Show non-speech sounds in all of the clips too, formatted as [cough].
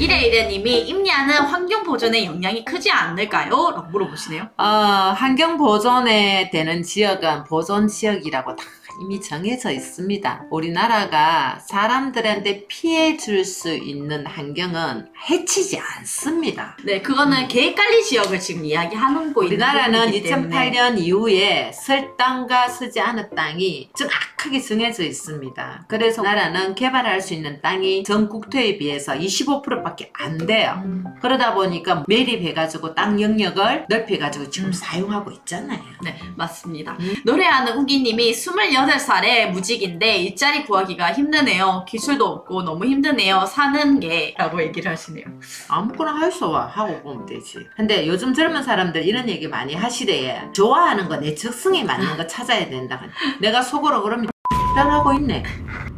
이래이래님이 임야는 환경 보존에 영향이 크지 않을까요? 라고 물어보시네요. 어, 환경 보존에 되는 지역은 보존 지역이라고 다 이미 정해져 있습니다. 우리나라가 사람들한테 피해 줄 수 있는 환경은 해치지 않습니다. 네, 그거는 계획관리 지역을 지금 이야기하는 거 우리나라는 부분이기 때문에. 2008년 이후에 설 땅과 쓰지 않은 땅이 정확하게 정해져 있습니다. 그래서 나라는 개발할 수 있는 땅이 전 국 토에 비해서 25%밖에 안 돼요. 음, 그러다 보니까 매립해가지고 땅 영역을 넓혀가지고 지금 음. 사용하고 있잖아요. 네, 맞습니다. 음. 노래하는 우기님이 28 살에 무직인데 일자리 구하기가 힘드네요. 기술도 없고 너무 힘드네요. 사는 게 라고 얘기를 하시네요. 아무거나 할수 하고 보면 되지. 근데 요즘 젊은 사람들 이런 얘기 많이 하시대. 좋아하는 거 내 적성에 맞는 거 찾아야 된다. 내가 속으로 그러면 [laughs] 하고 있네.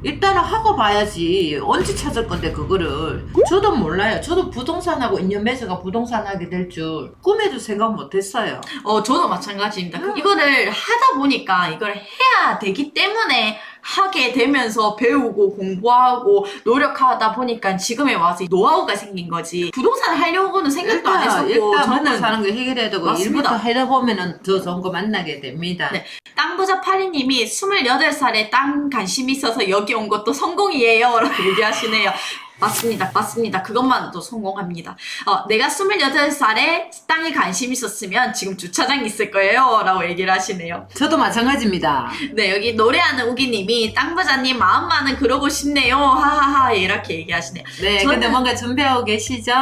일단은 하고 봐야지. 언제 찾을 건데 그거를. 저도 몰라요. 저도 부동산하고 인연 맺어가 부동산 하게 될 줄 꿈에도 생각 못했어요. 어, 저도 마찬가지입니다. 그 음. 이거를 하다 보니까 이걸 해야 되기 때문에 하게 되면서 배우고 공부하고 노력하다 보니까 지금에 와서 노하우가 생긴 거지. 부동산 하려고는 생각도 안 일단, 했었고 일단 저는 사는 거 해결해야 되고. 일부터 하다 보면은 더 좋은 거 만나게 됩니다. 네. 땅부자 파리님이 28살에 땅 관심이 있어서 여기 온 것도 성공이에요. 라고 얘기하시네요. 맞습니다. 맞습니다. 그것만도 성공합니다. 어, 내가 28살에 땅에 관심 있었으면 지금 주차장 있을 거예요. 라고 얘기를 하시네요. 저도 마찬가지입니다. 네, 여기 노래하는 우기님이 땅부자님 마음만은 그러고 싶네요. 하하하. 이렇게 얘기하시네요. 네, 저는- 근데 뭔가 준비하고 계시죠?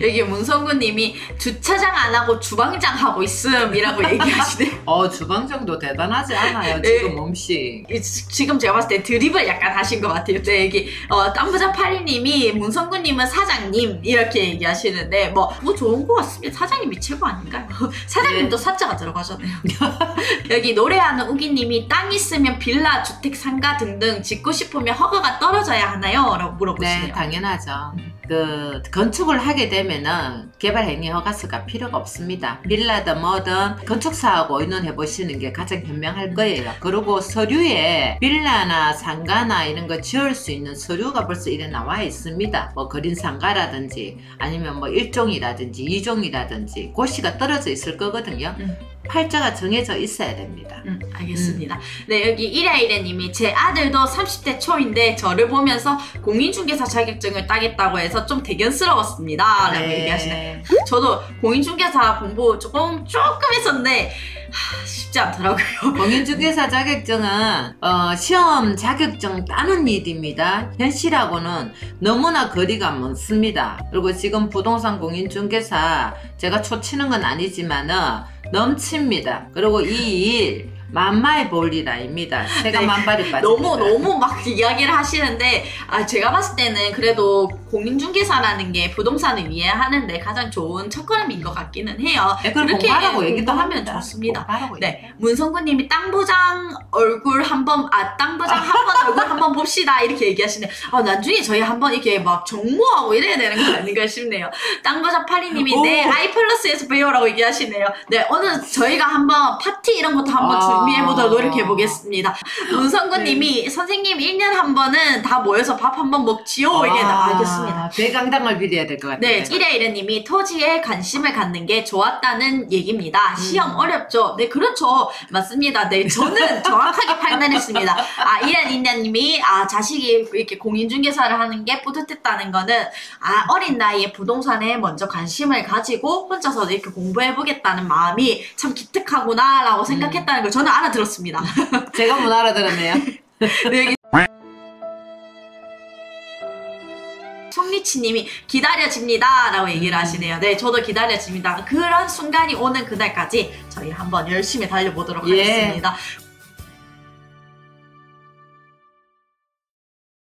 여기 문성구님이 주차장 안 하고 주방장 하고 있음이라고 [laughs] 얘기하시네요. 어, 주방 정도 대단하지 않아요, 네. 지금 몸씩. 이- 지금 제가 봤을 때 드립을 약간 하신 것 같아요. 네, 여기 어, 땀부자 파리님이 문성구님은 사장님 이렇게 얘기하시는데 뭐, 뭐 좋은 것 같습니다. 사장님이 최고 아닌가요? [laughs] 사장님도 사자가 들어가잖아요. [laughs] 여기 노래하는 우기님이 땅 있으면 빌라, 주택, 상가 등등 짓고 싶으면 허가가 떨어져야 하나요? 라고 물어보시네요. 네, 당연하죠. 그 건축을 하게 되면은 개발 행위 허가서가 필요가 없습니다. 빌라든 뭐든 건축사하고 의논해 보시는 게 가장 현명할 거예요. 그리고 서류에 빌라나 상가나 이런 거 지을 수 있는 서류가 벌써 이래 나와 있습니다. 뭐 그린 상가라든지 아니면 뭐 1종이라든지 2종이라든지 고시가 떨어져 있을 거거든요. 음. 팔자가 정해져 있어야 됩니다. 음, 알겠습니다. 네, 여기 이라이레님이 제 아들도 30대 초인데 저를 보면서 공인중개사 자격증을 따겠다고 해서 좀 대견스러웠습니다. 라고 얘기하시네. 저도 공인중개사 공부 조금, 조금 했었는데, 하, 쉽지 않더라고요. [laughs] 공인중개사 자격증은 어, 시험 자격증 따는 일입니다. 현실하고는 너무나 거리가 먼습니다. 그리고 지금 부동산 공인중개사 제가 초치는 건 아니지만은 넘칩니다. 그리고 이 일 만마의 볼일아입니다. 새가 네. 만발이 [laughs] 빠집니다. 너무, 너무 막 이야기를 하시는데, 아, 제가 봤을 때는 그래도 공인중개사라는 게 부동산을 이해하는데 가장 좋은 첫걸음인 것 같기는 해요. 네, 그렇게 공부하라고 얘기도 합니다. 좋습니다. 네, 문성구님이 땅부장 얼굴 한번 아 땅부장 한번 얼굴 한번 봅시다 이렇게 얘기하시네. 아 나중에 저희 한번 이렇게 막 정모하고 이래야 되는 거 아닌가 싶네요. 땅부장 파리님이 오. 네 아이플러스에서 배우라고 얘기하시네요. 네 오늘 저희가 한번 파티 이런 것도 한번 아. 준비해 보도록 노력해 보겠습니다. 문성구님이 선생님 1년 한 번은 다 모여서 밥 한 번 먹지요. 이게 아, 알겠습니다. 대강당을 빌어야 될 것 같아요. 네, 이래이래님이 토지에 관심을 갖는 게 좋았다는 얘기입니다. 시험 어렵죠? 네, 그렇죠. 맞습니다. 네, 저는 정확하게 [laughs] 판단했습니다. 아, 이래이래님이 아 자식이 이렇게 공인중개사를 하는 게 뿌듯했다는 거는 아 어린 나이에 부동산에 먼저 관심을 가지고 혼자서 이렇게 공부해보겠다는 마음이 참 기특하구나라고 생각했다는 걸 저는 알아들었습니다. [laughs] 제가 못 알아들었네요. [laughs] 네, 송리치님이 기다려집니다 라고 얘기를 하시네요. 네, 저도 기다려집니다. 그런 순간이 오는 그날까지 저희 한번 열심히 달려보도록 예. 하겠습니다.